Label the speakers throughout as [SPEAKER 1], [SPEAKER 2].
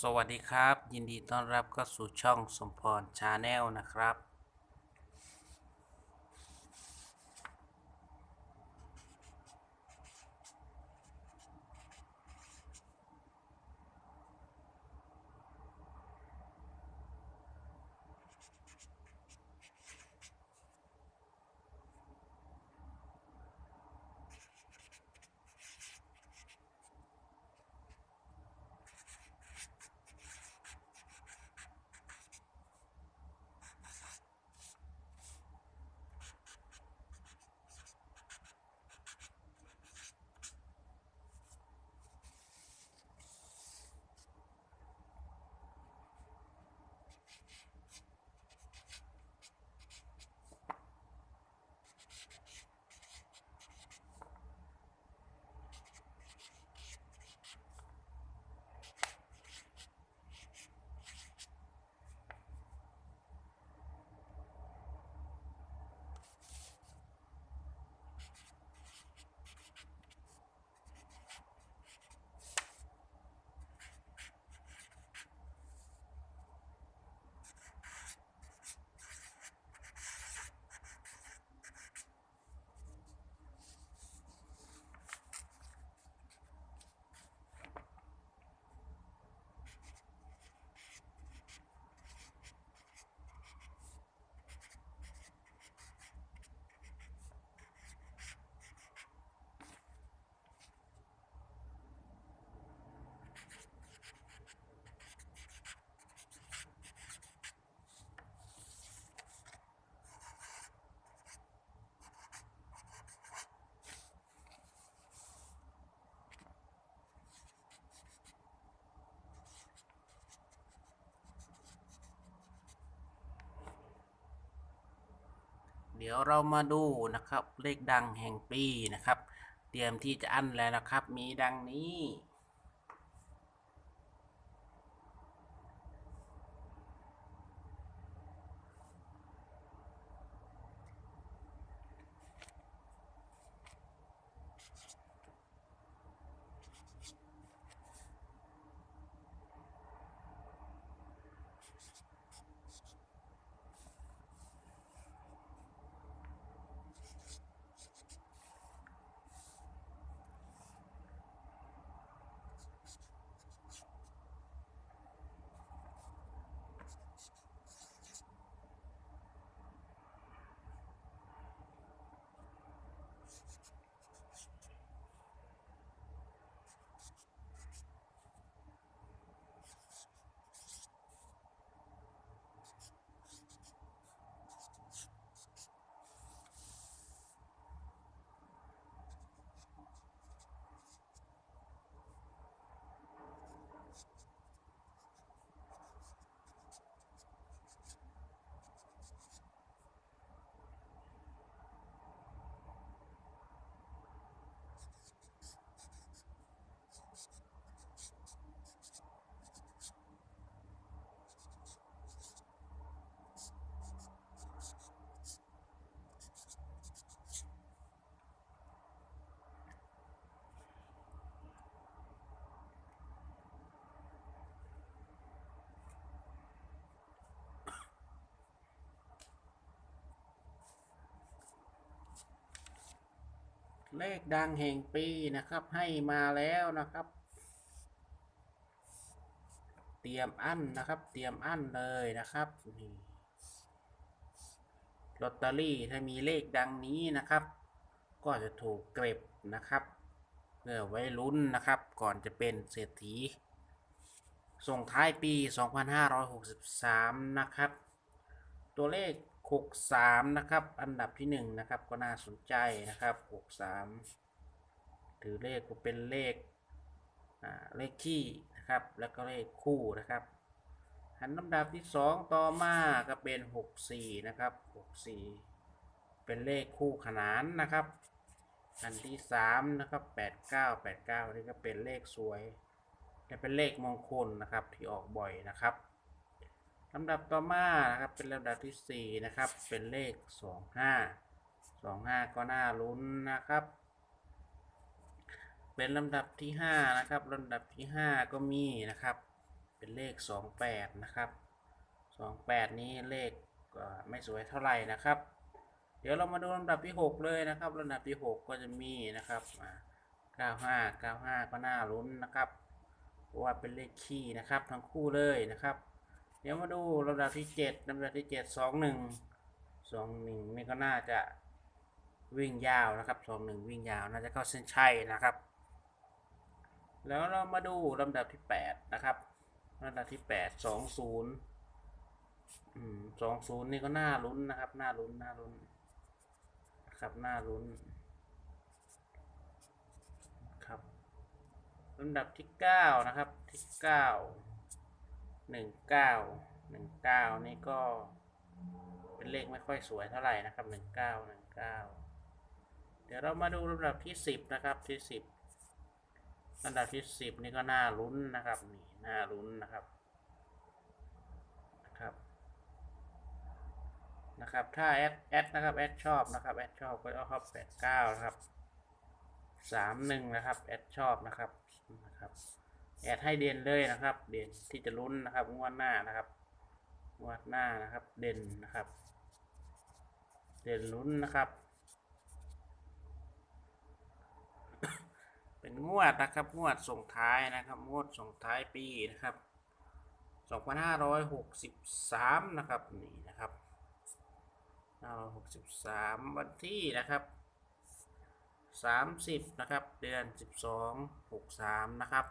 [SPEAKER 1] สวัสดีครับ ยินดีต้อนรับเข้าสู่ช่องสมพรชาแนลนะครับ เดี๋ยวเรามาดูนะครับเลขดังแห่งปีนะครับ เตรียมที่จะอั้นแล้วนะครับ มีดังนี้ เลขดังแห่งปีนะครับ ให้มาแล้วนะครับ เตรียมอั้นนะครับ เตรียมอั้นเลยนะครับนี่ลอตเตอรี่ถ้ามีเลขดังนี้นะครับ ก็จะถูกเก็บนะครับเพื่อไว้ลุ้นนะครับ ก่อนจะเป็นเศรษฐี ส่งท้ายปี 2563 นะครับ ตัวเลข 63นะครับ อันดับที่1นะครับ ก็น่าสนใจนะครับ63ถือเลขก็เป็นเลขเลขขี้นะครับ แล้วก็เลขคู่นะครับหันลำดับที่2ต่อมาก็เป็น64นะครับ64เป็นเลขคู่ขนานนะครับ อันที่3นะครับ89 89นี่ก็เป็นเลขสวยและเป็นเลขมงคลนะครับที่ออกบ่อยนะครับ ลำดับต่อมานะครับเป็นลำดับที่4นะครับ เป็นเลข25 25ก็น่าลุ้นนะครับ เป็นลำดับที่5นะครับลำดับที่5ก็มีนะครับ เป็นเลข28นะครับ28นี้เลขไม่สวยเท่าไหร่นะครับ เดี๋ยวเรามาดูลำดับที่6เลยนะครับลำดับที่6ก็จะมีนะครับอ่า95 95ก็น่าลุ้นนะครับเพราะว่าเป็นเลขคี่นะครับ ทั้งคู่เลยนะครับ เดี๋ยวมาดูลำดับที่7ลำดับที่7 21 21นี่ก็น่าจะวิ่งยาวนะครับ21วิ่งยาวน่าจะเข้าเส้นชัยนะครับ แล้วเรามาดูลำดับที่8นะครับลำดับที่8 20อืม20นี่ก็น่าลุ้นนะครับน่าลุ้นน่าลุ้นนะครับน่าลุ้นครับลำดับที่9นะครับที่9 19 19นี่ก็ เป็นเลขไม่ค่อยสวยเท่าไหร่นะครับ19 19เดี๋ยวเรามาดูลำดับที่10นะครับที่10อันดับที่สิบนี่ก็น่าลุ้นนะครับนี่น่าลุ้นนะครับนะครับนะครับถ้าแอดแอดนะครับแอดชอบนะครับแอดชอบก็เอาเข้าแปดเก้านะครับสามหนึ่งนะครับแอดชอบนะครับนะครับ แอดให้เด่นเลยนะครับ เด่นที่จะลุ้นนะครับงวดหน้านะครับงวดหน้านะครับ เด่นนะครับ เด่นลุ้นนะครับ เป็นงวดนะครับ งวดส่งท้ายนะครับ งวดส่งท้ายปีนะครับ2563 นะครับนี่นะครับ563 วันที่นะครับ 30 นะครับ เดือน 12 63 นะครับ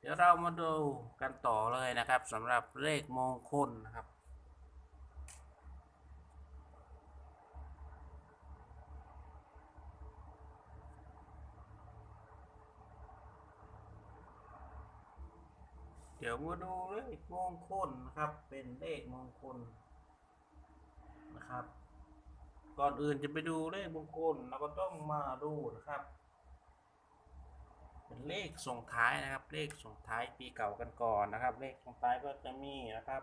[SPEAKER 1] เดี๋ยวเรามาดูกันต่อเลยนะครับสำหรับเลขมงคลนะครับ เดี๋ยวมาดูเลขมงคลนะครับ เป็นเลขมงคลนะครับ ก่อนอื่นจะไปดูเลขมงคลเราก็ต้องมาดูนะครับ เป็นเลขส่งท้ายนะครับ เลขส่งท้ายปีเก่ากันก่อนนะครับ เลขส่งท้ายก็จะมีนะครับ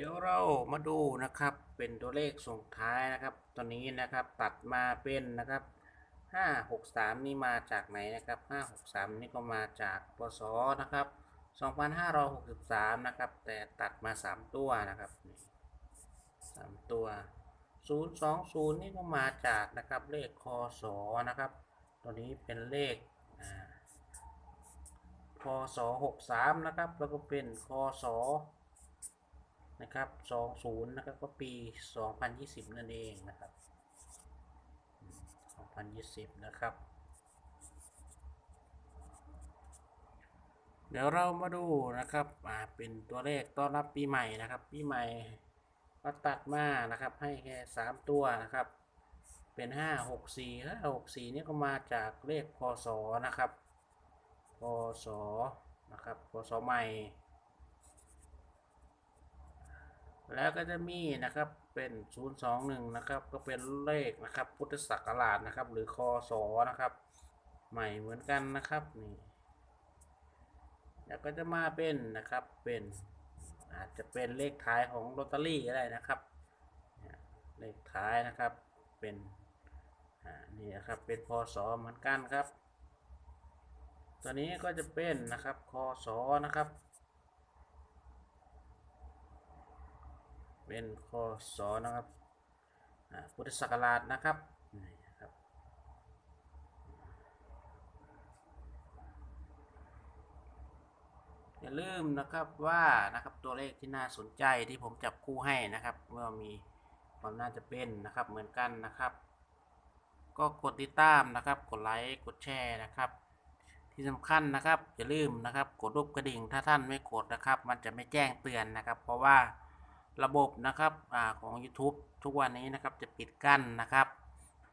[SPEAKER 1] ดี๋ยวเรามาดูนะครับเป็นตัวเลขส่งท้ายนะครับตัวนี้นะครับตัดมาเป็นนะครับ563นี่มาจากไหนนะครับ563นี่ก็มาจากปศนะครับ2563นะครับ แต่ตัดมา3ตัวนะครับสามตัว020นี่ก็มาจากนะครับเลขคศนะครับ ตัวนี้เป็นเลขอ่าพศ63นะครับ แล้วก็เป็นคศ นะครับ20นะครับก็ปี 2020 นั่นเองนะครับอืม2020 นะครับ เดี๋ยวเรามาดูนะครับอ่าเป็นตัวเลขต้อนรับปีใหม่นะครับ ปีใหม่ก็ตัดมานะครับ ให้แค่ 3 ตัวนะครับ เป็น 5 6 4 5 6 4 นี่ก็มาจากเลขพศนะครับพศนะครับพศใหม่ แล้วก็จะมีนะครับเป็น021นะครับก็เป็นเลขนะครับพุทธศักราชนะครับ หรือคศนะครับ ใหม่เหมือนกันนะครับนี่แล้วก็จะมาเป็นนะครับเป็นอาจจะเป็นเลขท้ายของลอตเตอรี่ก็ได้นะครับเลขท้ายนะครับเป็นนี่นะครับเป็นพศเหมือนกันครับ ตัวนี้ก็จะเป็นนะครับคศนะครับ เป็นคศนะครับพุทธศักราชนะครับนี่ครับ อย่าลืมนะครับว่านะครับตัวเลขที่น่าสนใจที่ผมจับคู่ให้นะครับเมื่อมีความน่าจะเป็นนะครับเหมือนกันนะครับ ก็กดติดตามนะครับ กดไลค์กดแชร์นะครับที่สำคัญนะครับอย่าลืมนะครับ กดรูปกระดิ่งถ้าท่านไม่กดนะครับ มันจะไม่แจ้งเตือนนะครับ เพราะว่า ระบบนะครับอของ YouTube ทุกวันนี้นะครับจะปิดกั้นนะครับ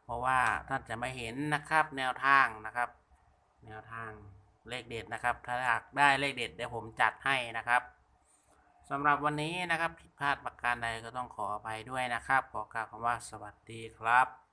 [SPEAKER 1] เพราะว่าท่านจะไม่เห็นนะครับแนวทางนะครับ แนวทางเลขเด็ดนะครับ ถ้าอยากได้เลขเด็ดเดี๋ยวผมจัดให้นะครับสำหรับวันนี้นะครับผิดพลาดประการใดก็ต้องขออภัยด้วยนะครับขอกล่าวคำว่าสวัสดีครับ